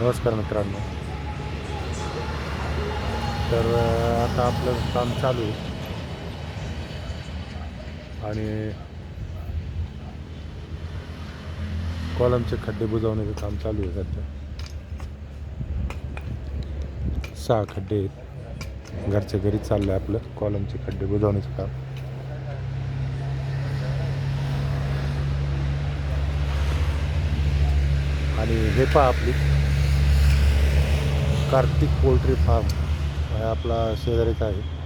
नमस्कार मित्रांनो. तर आता आपलं काम चालू आहे. आणि कॉलमचे खड्डे बुजवण्याचं काम चालू आहे सध्या. सहा खड्डे आहेत. घरच्या घरी चाललं आहे आपलं कॉलमचे खड्डे बुजवण्याचं काम. आणि हे पहा आपली कार्तिक पोल्ट्री फार्म आपला शेजारीचा आहे.